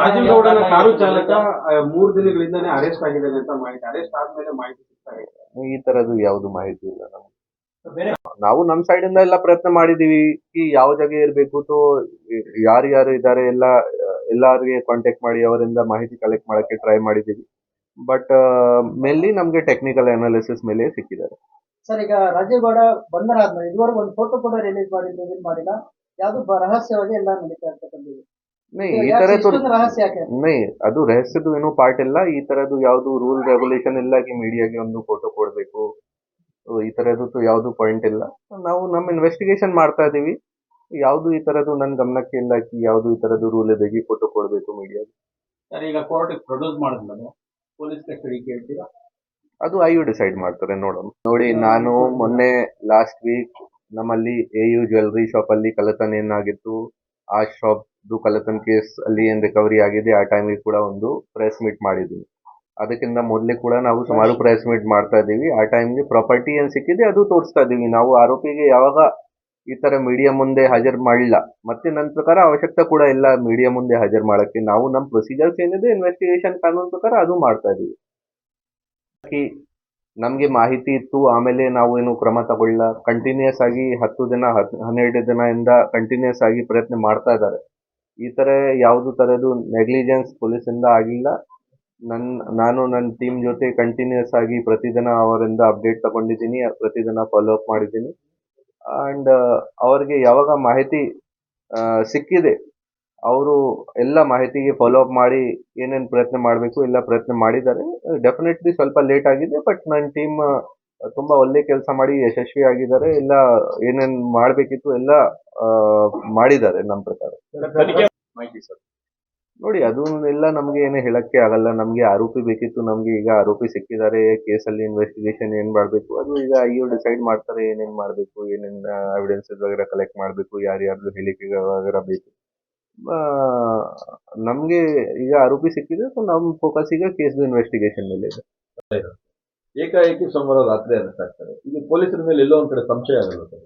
ರಾಜೀವ್ ಗೌಡನ ಕಾರು ಚಾಲಕ ಮೂರು ದಿನಗಳಿಂದಾನೇ ಅರೆಸ್ಟ್ ಆಗಿದ್ದಾನೆ ಅಂತ ಮಾಹಿತಿ ಅರೆಸ್ಟ್ ಆದ್ಮೇಲೆ ಮಾಹಿತಿ ಸಿಗ್ತಾ ಇದೆ. ಈ ತರದ್ದು ಯಾವ್ದು ಮಾಹಿತಿ ಇಲ್ಲ ನಮ್ಗೆ. ನಾವು ನಮ್ ಸೈಡ್ ಇಂದ ಎಲ್ಲ ಪ್ರಯತ್ನ ಮಾಡಿದೀವಿ. ಈ ಯಾವ ಜಾಗ ಇರ್ಬೇಕು ತೋ ಯಾರು ಯಾರು ಇದ್ದಾರೆ ಎಲ್ಲ ಎಲ್ಲಾರಿಗೆ ಕಾಂಟ್ಯಾಕ್ಟ್ ಮಾಡಿ ಅವರಿಂದ ಮಾಹಿತಿ ಕಲೆಕ್ಟ್ ಮಾಡಕ್ಕೆ ಟ್ರೈ ಮಾಡಿದೀವಿ. ಬಟ್ ಮೇನ್ಲಿ ನಮ್ಗೆ ಟೆಕ್ನಿಕಲ್ ಅನಾಲಿಸಿಸ್ ಮೇಲೆ ಸಿಕ್ಕಿದ್ದಾರೆ. ಸರ್ ಈಗ ರಾಜೇಗೌಡ ಬಂದರಾದ್ಮೇಲೆ ಆದ್ಮೇಲೆ ಇದುವರೆಗೂ ಒಂದು ಫೋಟೋ ಕೂಡ ರಿಲೀಸ್ ಮಾಡಿದ್ರು ಮಾಡಿಲ್ಲ? ಯಾವ್ದು ರಹಸ್ಯವಾಗಿ ಎಲ್ಲ ನಡೀತಾ ಇರ್ತಕ್ಕಂಥದ್ದು? ನೈ ಈ ರಹಸ್ಯ ಯಾಕೆ? ಅದು ರಹಸ್ಯದು ಏನು ಪಾರ್ಟ್ ಇಲ್ಲ. ಈ ತರದ್ದು ಯಾವ್ದು ರೂಲ್ ರೆಗ್ಯುಲೇಷನ್ ಇಲ್ಲ ಕಿ ಮೀಡಿಯಾಗೆ ಒಂದು ಫೋಟೋ ಕೊಡ್ಬೇಕು. ಈ ತರದ್ದು ಯಾವ್ದು ಪಾಯಿಂಟ್ ಇಲ್ಲ. ನಾವು ನಮ್ಮ ಇನ್ವೆಸ್ಟಿಗೇಷನ್ ಮಾಡ್ತಾ ಇದೀವಿ ಯಾವ್ದು ಈ ತರದ್ದು ನನ್ನ ಗಮನಕ್ಕೆ ಇಲ್ಲ ಕಿ ಯಾವ್ದು ಈ ತರದ್ದು ರೂಲ್ ಇದೆ ಫೋಟೋ ಕೊಡ್ಬೇಕು ಮೀಡಿಯಾಗೆ ಸರ್ ಈಗ ಕೋರ್ಟ್ ಪ್ರೊಡ್ಯೂಸ್ ಮಾಡಿದ್ಮೇಲೆ ಪೊಲೀಸ್ ಕಸ್ಟಡಿ ಕೇಳ್ತೀರಾ? ಅದು ಐ ಯು ಡಿಸೈಡ್ ಮಾಡ್ತಾರೆ ನೋಡೋಣ. ನೋಡಿ ನಾನು ಮೊನ್ನೆ ಲಾಸ್ಟ್ ವೀಕ್ ನಮ್ಮಲ್ಲಿ ಎ ಯು ಜ್ಯುವೆಲ್ರಿ ಶಾಪ್ ಅಲ್ಲಿ ಕಳ್ಳತನ ಏನಾಗಿತ್ತು ಆ ಶಾಪ್ದು ಕಳ್ಳತನ ಕೇಸ್ ಅಲ್ಲಿ ಏನ್ ರಿಕವರಿ ಆಗಿದೆ, ಆ ಟೈಮಿಗೆ ಕೂಡ ಒಂದು ಪ್ರೆಸ್ ಮೀಟ್ ಮಾಡಿದ್ವಿ. ಅದಕ್ಕಿಂತ ಮೊದಲೇ ಕೂಡ ನಾವು ಸುಮಾರು ಪ್ರೆಸ್ ಮೀಟ್ ಮಾಡ್ತಾ ಇದ್ದೀವಿ. ಆ ಟೈಮ್ಗೆ ಪ್ರಾಪರ್ಟಿ ಏನ್ ಸಿಕ್ಕಿದೆ ಅದು ತೋರಿಸ್ತಾ ಇದ್ದೀವಿ. ನಾವು ಆರೋಪಿಗೆ ಯಾವಾಗ ಈ ತರ ಮೀಡಿಯಾ ಮುಂದೆ ಹಾಜರು ಮಾಡಿಲ್ಲ. ಮತ್ತೆ ನನ್ನ ಪ್ರಕಾರ ಅವಶ್ಯಕತೆ ಕೂಡ ಇಲ್ಲ ಮೀಡಿಯಾ ಮುಂದೆ ಹಾಜರು ಮಾಡಕ್ಕೆ. ನಾವು ನಮ್ಮ ಪ್ರೊಸೀಜರ್ಸ್ ಏನಿದೆ ಇನ್ವೆಸ್ಟಿಗೇಷನ್ ಕಾನೂನು ಪ್ರಕಾರ ಅದು ಮಾಡ್ತಾ ಇದೀವಿ ನಮ್ಗೆ ಮಾಹಿತಿ ಇತ್ತು. ಆಮೇಲೆ ನಾವು ಏನು ಕ್ರಮ ತಗೊಳ್ಳ ಕಂಟಿನ್ಯೂಸ್ ಆಗಿ ಹತ್ತು ದಿನ ಹನ್ನೆರಡು ದಿನದಿಂದ ಕಂಟಿನ್ಯೂಸ್ ಆಗಿ ಪ್ರಯತ್ನ ಮಾಡ್ತಾ ಇದ್ದಾರೆ. ಈ ತರ ಯಾವುದು ತರದು ನೆಗ್ಲಿಜೆನ್ಸ್ ಪೊಲೀಸಿಂದ ಆಗಿಲ್ಲ. ನನ್, ನಾನು ನನ್ನ ಟೀಮ್ ಜೊತೆ ಕಂಟಿನ್ಯೂಸ್ ಆಗಿ ಪ್ರತಿದಿನ ಅವರಿಂದ ಅಪ್ಡೇಟ್ ತಗೊಂಡಿದ್ದೀನಿ, ಪ್ರತಿದಿನ ಫಾಲೋ ಅಪ್ ಮಾಡಿದ್ದೀನಿ. ಅಂಡ್ ಅವರಿಗೆ ಯಾವಾಗ ಮಾಹಿತಿ ಸಿಕ್ಕಿದೆ, ಅವರು ಎಲ್ಲ ಮಾಹಿತಿಗೆ ಫಾಲೋ ಅಪ್ ಮಾಡಿ ಏನೇನು ಪ್ರಯತ್ನ ಮಾಡಬೇಕು, ಎಲ್ಲ ಪ್ರಯತ್ನ ಮಾಡಿದ್ದಾರೆ. ಡೆಫಿನೆಟ್ಲಿ ಸ್ವಲ್ಪ ಲೇಟ್ ಆಗಿದೆ ಬಟ್ ನನ್ನ ಟೀಮ್ ತುಂಬಾ ಒಳ್ಳೆ ಕೆಲಸ ಮಾಡಿ ಯಶಸ್ವಿ ಆಗಿದ್ದಾರೆ. ಎಲ್ಲ ಏನೇನು ಮಾಡಬೇಕಿತ್ತು ಎಲ್ಲ ಮಾಡಿದ್ದಾರೆ ನಮ್ಮ ಪ್ರಕಾರ. ಮಾಹಿತಿ ಸರ್. ನೋಡಿ, ಅದು ಎಲ್ಲ ನಮ್ಗೆ ಏನು ಹೇಳಕ್ಕೆ ಆಗಲ್ಲ. ನಮಗೆ ಆರೋಪಿ ಬೇಕಿತ್ತು, ನಮ್ಗೆ ಈಗ ಆರೋಪಿ ಸಿಕ್ಕಿದ್ದಾರೆ. ಕೇಸಲ್ಲಿ ಇನ್ವೆಸ್ಟಿಗೇಷನ್ ಏನ್ ಮಾಡಬೇಕು, ಅದು ಈಗ ಐಯು ಡಿಸೈಡ್ ಮಾಡ್ತಾರೆ ಏನೇನು ಮಾಡ್ಬೇಕು, ಏನೇನು ಎವಿಡೆನ್ಸಸ್ ವಗೇರ ಕಲೆಕ್ಟ್ ಮಾಡಬೇಕು, ಯಾರ್ಯಾರ್ದು ಹೇಳಿಕೆ ಬೇಕು. ನಮಗೆ ಈಗ ಆರೋಪಿ ಸಿಕ್ಕಿದೆ ಸೊ ನಮ್ ಫೋಕಸ್ ಈಗ ಕೇಸ್ ಇನ್ವೆಸ್ಟಿಗೇಷನ್ ಮೇಲೆ ಇದೆ. ಏಕಾಏಕಿ ಸೋಮವಾರ ರಾತ್ರಿ ಅರೆಸ್ಟ್ ಆಗ್ತಾರೆ. ಇದು ಪೊಲೀಸರ ಮೇಲೆ ಎಲ್ಲೋ ಒಂದ್ ಕಡೆ ಸಂಶಯ ಆಗಲ್ಲ ಸರ್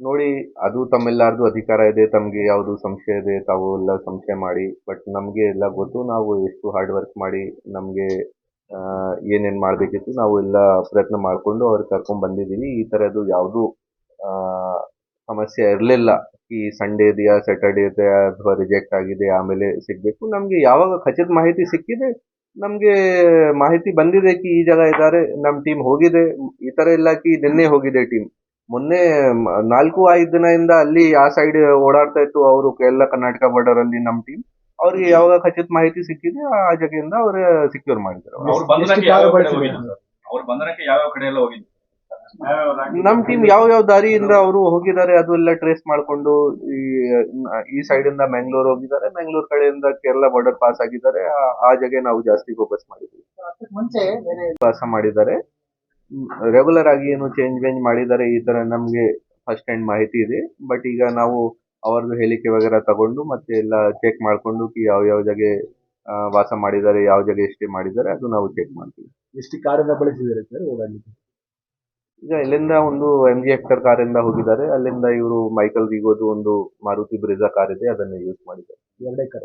ನೋಡಿ, ಅದು ತಮ್ಮೆಲ್ಲಾರ್ದು ಅಧಿಕಾರ ಇದೆ, ತಮಗೆ ಯಾವುದು ಸಂಶಯ ಇದೆ, ತಾವು ಎಲ್ಲ ಸಂಶಯ ಮಾಡಿ, ಬಟ್ ನಮಗೆ ಎಲ್ಲ ಗೊತ್ತು, ನಾವು ಎಷ್ಟು ಹಾರ್ಡ್ ವರ್ಕ್ ಮಾಡಿ, ನಮಗೆ ಏನೇನು ಮಾಡ್ಬೇಕಿತ್ತು, ನಾವು ಎಲ್ಲ ಪ್ರಯತ್ನ ಮಾಡ್ಕೊಂಡು ಅವ್ರಿಗೆ ಕರ್ಕೊಂಡು ಬಂದಿದೀವಿ ಈ ಥರದ್ದು ಯಾವುದು ಸಮಸ್ಯೆ ಇರಲಿಲ್ಲ. ಈ ಸಂಡೇ ಇದೆಯಾ ಸ್ಯಾಟರ್ಡೇ ಇದೆಯಾ ಅಥವಾ ರಿಜೆಕ್ಟ್ ಆಗಿದೆ, ಆಮೇಲೆ ಸಿಗ್ಬೇಕು. ನಮಗೆ ಯಾವಾಗ ಖಚಿತ ಮಾಹಿತಿ ಸಿಕ್ಕಿದೆ, ನಮಗೆ ಮಾಹಿತಿ ಬಂದಿದೆ, ಕಿ ಈ ಜಾಗ ಇದ್ದಾರೆ ನಮ್ಮ ಟೀಮ್ ಹೋಗಿದೆ, ಈ ತರ ಇಲ್ಲ ಕಿ ನಿನ್ನೆ ಹೋಗಿದೆ ಟೀಮ್ ಮೊನ್ನೆ ನಾಲ್ಕು ಐದು ದಿನದಿಂದ ಅಲ್ಲಿ ಆ ಸೈಡ್ ಓಡಾಡ್ತಾ ಇತ್ತು ಅವರು ಎಲ್ಲ ಕರ್ನಾಟಕ ಬಾರ್ಡರ್ ಅಲ್ಲಿ ನಮ್ ಟೀಮ್ ಅವ್ರಿಗೆ ಯಾವಾಗ ಖಚಿತ ಮಾಹಿತಿ ಸಿಕ್ಕಿದೆ ಆ ಜಾಗೆಯಿಂದ ಅವ್ರ ಸಿಕ್ಯೂರ್ ಮಾಡಿದ್ರು. ಅವ್ರ ಬಂಧನಕ್ಕೆ ಯಾವ ಕಡೆ ಹೋಗಿದ್ರು? ಸರ್ ಅವ್ರ ಬಂಧನಕ್ಕೆ ಯಾವ ಕಡೆ ಎಲ್ಲ ಹೋಗಿದ್ರು? ನಮ್ ಟೀಮ್ ಯಾವ ಯಾವ ದಾರಿಯಿಂದ ಅವರು ಹೋಗಿದ್ದಾರೆ ಅದು ಎಲ್ಲ ಟ್ರೇಸ್ ಮಾಡ್ಕೊಂಡು ಈ ಈ ಸೈಡ್ ಇಂದ ಮ್ಯಾಂಗ್ಳೂರ್ ಹೋಗಿದ್ದಾರೆ ಮ್ಯಾಂಗ್ಳೂರ್ ಕಡೆಯಿಂದ ಕೇರಳ ಬಾರ್ಡರ್ ಪಾಸ್ ಆಗಿದ್ದಾರೆ ಆ- ಜಾಗೆ ನಾವು ಜಾಸ್ತಿ ಫೋಕಸ್ ಮಾಡಿದ್ವಿ ಅದಕ್ಕೆ ಮುಂಚೆ ಬೇರೆ ವಾಸ ಮಾಡಿದ್ದಾರೆ. ರೆಗ್ಯುಲರ್ ಆಗಿ ಏನು ಚೇಂಜ್ ವೇಂಜ್ ಮಾಡಿದ್ದಾರೆ ಈ ತರ ನಮ್ಗೆ ಫಸ್ಟ್ ಹ್ಯಾಂಡ್ ಮಾಹಿತಿ ಇದೆ. ಬಟ್ ಈಗ ನಾವು ಅವರದು ಹೇಳಿಕೆ ವಗೇರ ತಗೊಂಡು ಮತ್ತೆ ಎಲ್ಲ ಚೆಕ್ ಮಾಡ್ಕೊಂಡು ಯಾವ ಯಾವ ಜಾಗೆ ವಾಸ ಮಾಡಿದ್ದಾರೆ ಯಾವ ಜಾಗ ಸ್ಟೇ ಮಾಡಿದ್ದಾರೆ ಅದು ನಾವು ಚೆಕ್ ಮಾಡ್ತೀವಿ. ಎಷ್ಟು ಕಾರನ್ನ ಬಳಸಿದ್ದಾರೆ ಸರ್ ಓಡಾಡಲಿಕ್ಕೆ? ಈಗ ಇಲ್ಲಿಂದ ಒಂದು ಎಂ ಜಿ ಹೆಕ್ಟರ್ ಕಾರಿಂದ ಹೋಗಿದ್ದಾರೆ. ಅಲ್ಲಿಂದ ಇವರು ಮೈಕಲ್ ವಿಗೋದು ಒಂದು ಮಾರುತಿ ಬ್ರಿಜಾ ಕಾರ್ ಇದೆ ಅದನ್ನು ಯೂಸ್ ಮಾಡಿದ್ದಾರೆ. ಎರಡೇ ಕಾರ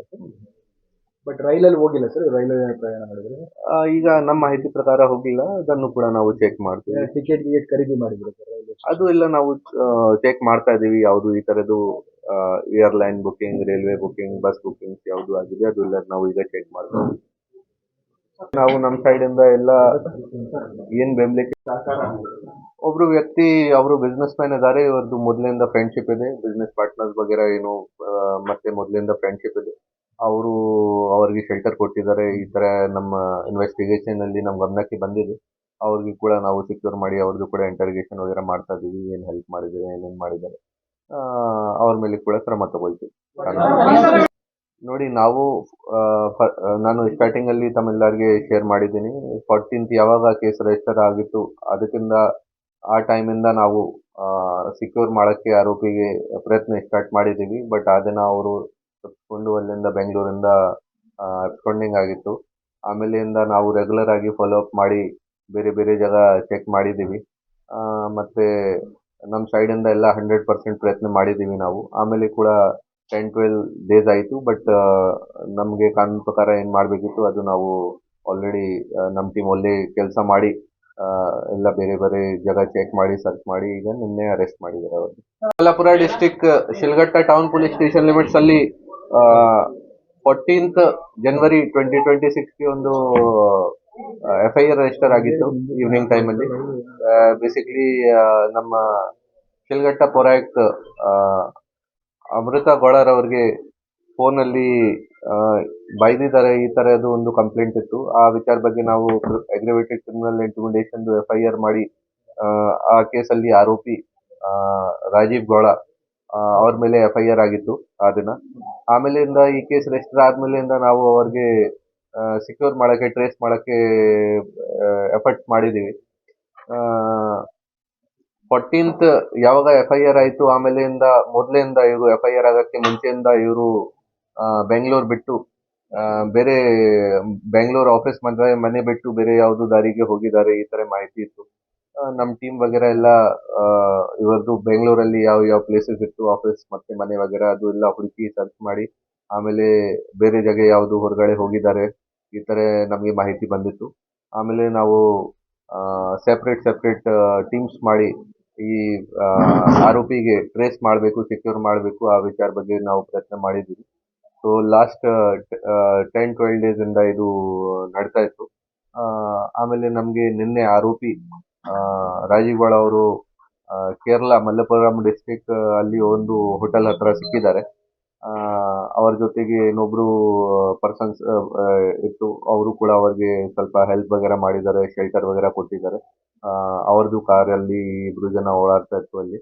ಬಟ್ ರೈಲಲ್ಲಿ ಹೋಗಿಲ್ಲ ಸರ್ ರೈಲಲ್ಲಿ ಪ್ರಯಾಣ ಮಾಡಿದ್ರೆ? ಆ, ಈಗ ನಮ್ಮ ಮಾಹಿತಿ ಪ್ರಕಾರ ಹೋಗಿಲ್ಲ ಅದನ್ನು ಕೂಡ ನಾವು ಚೆಕ್ ಮಾಡ್ತೀವಿ. ಟಿಕೆಟ್ ಟಿಕೆಟ್ ಖರೀದಿ ಮಾಡಿದ್ರು ಸರ್ ಅದು ಎಲ್ಲ ನಾವು ಚೆಕ್ ಮಾಡ್ತಾ ಇದೀವಿ ಯಾವುದು ಈ ತರದ್ದು airline booking railway booking bus booking ಯಾವುದು ಆಗಿದೆ ಅದು ಎಲ್ಲ ನಾವು ಈಗ ಚೆಕ್ ಮಾಡ್ತೀವಿ. ಇದೀವಿ ನಾವು ನಮ್ಮ ಸೈಡ್ ಇಂದ ಎಲ್ಲ ಏನ್ ಬೆಂಬಲಿಕ್ಕೆ ಒಬ್ರು ವ್ಯಕ್ತಿ ಅವರು ಬಿಸ್ನೆಸ್ ಮ್ಯಾನ್ ಇದಾರೆ ಇವ್ರದ್ದು ಮೊದಲಿಂದ ಫ್ರೆಂಡ್ಶಿಪ್ ಇದೆ ಬಿಸ್ನೆಸ್ ಪಾರ್ಟ್ನರ್ಸ್ ಬಗ್ಗೆ ಏನು ಆ, ಮತ್ತೆ ಮೊದಲಿಂದ ಫ್ರೆಂಡ್ಶಿಪ್ ಇದೆ. ಅವರು ಅವರಿಗೆ ಶೆಲ್ಟರ್ ಕೊಟ್ಟಿದ್ದಾರೆ. ಈ ತರ ನಮ್ಮ ಇನ್ವೆಸ್ಟಿಗೇಷನ್ ಅಲ್ಲಿ ನಮ್ಮ ಗಮನಕ್ಕೆ ಬಂದಿದೆ. ಅವ್ರಿಗೆ ಕೂಡ ನಾವು ಸೆಕ್ಯೂರ್ ಮಾಡಿ ಅವ್ರದ್ದು ಕೂಡ ಇಂಟರ್ಗೇಷನ್ ವಗೇರ ಮಾಡ್ತಾ ಇದ್ದೀವಿ. ಏನು ಹೆಲ್ಪ್ ಮಾಡಿದ್ದಾರೆ ಏನೇನು ಮಾಡಿದ್ದಾರೆ. ಅವ್ರ ಮೇಲೆ ಕೂಡ ಕ್ರಮ ತಗೊಳ್ತೀವಿ. ನೋಡಿ, ನಾವು ನಾನು ಸ್ಟಾರ್ಟಿಂಗ್ ಅಲ್ಲಿ ತಮ್ಮೆಲ್ಲರಿಗೆ ಶೇರ್ ಮಾಡಿದ್ದೀನಿ. ಫೋರ್ಟೀನ್ತ್ ಯಾವಾಗ ಕೇಸ್ ರಿಜಿಸ್ಟರ್ ಆಗಿತ್ತು, ಅದಕ್ಕಿಂತ ಆ ಟೈಮಿಂದ ನಾವು ಸೆಕ್ಯೂರ್ ಮಾಡೋಕ್ಕೆ ಆರೋಪಿಗೆ ಪ್ರಯತ್ನ ಸ್ಟಾರ್ಟ್ ಮಾಡಿದ್ದೀವಿ. ಬಟ್ ಆ ದಿನ ಅವರು ತಪ್ಪಿಕೊಂಡು ಅಲ್ಲಿಂದ ಬೆಂಗಳೂರಿಂದ ಅಬ್ಸ್ಕೊಂಡಿಂಗ್ ಆಗಿತ್ತು. ಆಮೇಲಿಂದ ನಾವು ರೆಗ್ಯುಲರ್ ಆಗಿ ಫಾಲೋ ಅಪ್ ಮಾಡಿ, ಬೇರೆ ಬೇರೆ ಜಾಗ ಚೆಕ್ ಮಾಡಿದ್ದೀವಿ ಮತ್ತು ನಮ್ಮ ಸೈಡಿಂದ ಎಲ್ಲ ಹಂಡ್ರೆಡ್ ಪರ್ಸೆಂಟ್ ಪ್ರಯತ್ನ ಮಾಡಿದ್ದೀವಿ ನಾವು. ಆಮೇಲೆ ಕೂಡ ಟೆನ್ ಟ್ವೆಲ್ ಡೇಸ್ ಆಯಿತು ಬಟ್ ನಮಗೆ ಕಾನೂನು ಪ್ರಕಾರ ಏನು ಮಾಡಬೇಕಿತ್ತು ಅದು ನಾವು ಆಲ್ರೆಡಿ ನಮ್ಮ ಟೀಮ್ ಅಲ್ಲಿ ಕೆಲಸ ಮಾಡಿ ಎಲ್ಲ ಬೇರೆ ಬೇರೆ ಜಾಗ ಚೆಕ್ ಮಾಡಿ ಸರ್ಚ್ ಮಾಡಿ, ಈಗ ನಿನ್ನೆ ಅರೆಸ್ಟ್ ಮಾಡಿದ್ದಾರೆ ಅವರು. Kolhapur district Shilghatta town police station limits ಅಲ್ಲಿ ಫೋರ್ಟೀನ್ತ್ ಜನವರಿ ಟ್ವೆಂಟಿ ಟ್ವೆಂಟಿ ಸಿಕ್ಸ್ಗೆ ಒಂದು ಎಫ್ ಐ ಆರ್ ರಿಜಿಸ್ಟರ್ ಆಗಿತ್ತು ಈವ್ನಿಂಗ್ ಟೈಮಲ್ಲಿ ಬೇಸಿಕಲಿ ನಮ್ಮ ಶಿಲ್ಘಟ್ಟ ಪೊರಾಯಕ್ಟ್ ಅಮೃತ ಗೋಳರ್ ಅವ್ರಿಗೆ ಫೋನಲ್ಲಿ ಬೈದಿದ್ದಾರೆ ಈ ತರದ್ದು ಒಂದು ಕಂಪ್ಲೇಂಟ್ ಇತ್ತು. ಆ ವಿಚಾರ ಬಗ್ಗೆ ನಾವು aggravated criminal intimidation F I R ಮಾಡಿ ಆ, ಕೇಸಲ್ಲಿ ಆರೋಪಿ ರಾಜೀವ್ ಆ, ಅವ್ರ ಮೇಲೆ ಎಫ್ ಐ ಆರ್ ಆಗಿತ್ತು ಆ ದಿನ. ಆಮೇಲಿಂದ ಈ ಕೇಸ್ ರಿಜಿಸ್ಟರ್ ಆದ್ಮೇಲಿಂದ ನಾವು ಅವ್ರಿಗೆ ಸೆಕ್ಯೂರ್ ಮಾಡಕ್ಕೆ ಟ್ರೇಸ್ ಮಾಡಕ್ಕೆ ಎಫರ್ಟ್ ಮಾಡಿದೀವಿ. ಫೋರ್ಟೀನ್ತ್ ಯಾವಾಗ ಎಫ್ ಐ ಆರ್ ಆಯಿತು ಆಮೇಲೆಯಿಂದ ಮೊದಲಿಂದ ಇವರು ಎಫ್ ಐ ಆರ್ ಆಗಕ್ಕೆ ಮುಂಚೆಯಿಂದ ಇವರು ಬೆಂಗಳೂರು ಬಿಟ್ಟು ಬೇರೆ, ಬೆಂಗಳೂರು ಆಫೀಸ್ ಮನೆ ಮನೆ ಬಿಟ್ಟು ಬೇರೆ ಯಾವುದು ದಾರಿಗೆ ಹೋಗಿದ್ದಾರೆ, ಈ ತರ ಮಾಹಿತಿ ಇತ್ತು. ನಮ್ಮ ಟೀಮ್ ವಗೇರಾ ಎಲ್ಲ ಇವರದು ಬೆಂಗಳೂರಲ್ಲಿ ಯಾವ ಯಾವ ಪ್ಲೇಸಸ್ ಇತ್ತು ಆಫೀಸ್ ಮತ್ತೆ ಮನೆ ವಗೇರಾ ಅದು ಎಲ್ಲ ಹುಡುಕಿ ಸರ್ಚ್ ಮಾಡಿ, ಆಮೇಲೆ ಬೇರೆ ಜಾಗ ಯಾವುದು ಹೊರಗಡೆ ಹೋಗಿದ್ದಾರೆ, ಈ ತರ ನಮಗೆ ಮಾಹಿತಿ ಬಂದಿತ್ತು. ಆಮೇಲೆ ನಾವು ಸೆಪ್ರೇಟ್ ಸೆಪ್ರೇಟ್ ಟೀಮ್ಸ್ ಮಾಡಿ ಈ ಆರೋಪಿಗೆ ಟ್ರೇಸ್ ಮಾಡಬೇಕು ಸೆಕ್ಯೂರ್ ಮಾಡಬೇಕು, ಆ ವಿಚಾರ ಬಗ್ಗೆ ನಾವು ಪ್ರಯತ್ನ ಮಾಡಿದ್ದೀವಿ. So last ten twelve days ಇಂದ ಇದು ನಡೀತಾ ಇತ್ತು. ಆಮೇಲೆ ನಮಗೆ ನಿನ್ನೆ ಆರೋಪಿ ರಾಜೀವ್ ಅವರು ಕೇರಳ ಮಲ್ಲಪುರಂ ಡಿಸ್ಟಿಕ್ ಅಲ್ಲಿ ಒಂದು ಹೋಟೆಲ್ ಹತ್ರ ಸಿಕ್ಕಿದ್ದಾರೆ. ಅವರ ಜೊತೆಗೆ ಇನ್ನೊಬ್ರು ಪರ್ಸನ್ಸ್ ಇತ್ತು. ಅವರು ಕೂಡ ಅವ್ರಿಗೆ ಸ್ವಲ್ಪ ಹೆಲ್ಪ್ ವಗೇರ ಮಾಡಿದ್ದಾರೆ ಶೆಲ್ಟರ್ ವಗೇರಾ ಕೊಟ್ಟಿದ್ದಾರೆ. ಅವ್ರದ್ದು ಕಾರಲ್ಲಿ ಇಬ್ರು ಜನ ಓಡಾಡ್ತಾ ಇತ್ತು ಅಲ್ಲಿ.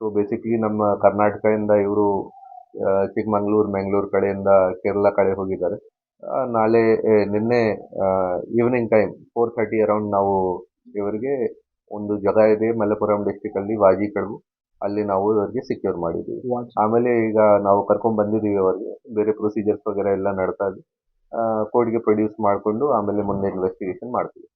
ಸೊ ಬೇಸಿಕ್ಲಿ ನಮ್ಮ ಕರ್ನಾಟಕದಿಂದ ಇವರು ಚಿಕ್ಕಮಂಗ್ಳೂರು, ಮ್ಯಾಂಗ್ಳೂರ್ ಕಡೆಯಿಂದ ಕೇರಳ ಕಡೆ ಹೋಗಿದ್ದಾರೆ. ನಾಳೆ ನಿನ್ನೆ evening time four thirty around ನಾವು, ಇವರಿಗೆ ಒಂದು ಜಾಗ ಇದೆ ಮಲ್ಲಪುರಂ ಡಿಸ್ಟಿಕ್ ಅಲ್ಲಿ ವಾಜಿ ಕಡಬು ಅಲ್ಲಿ ನಾವು ಇವರಿಗೆ ಸೆಕ್ಯೂರ್ ಮಾಡಿದ್ದೀವಿ. ಆಮೇಲೆ ಈಗ ನಾವು ಕರ್ಕೊಂಡ್ ಬಂದಿದ್ದೀವಿ ಅವರಿಗೆ. ಬೇರೆ ಪ್ರೊಸೀಜರ್ಸ್ ವಗೇರ ಎಲ್ಲ ನಡ್ತಾ ಇದೆ. ಕೋರ್ಟ್ಗೆ ಪ್ರೊಡ್ಯೂಸ್ ಮಾಡಿಕೊಂಡು ಆಮೇಲೆ ಮುಂದೆ ಇನ್ವೆಸ್ಟಿಗೇಷನ್ ಮಾಡ್ತೀವಿ.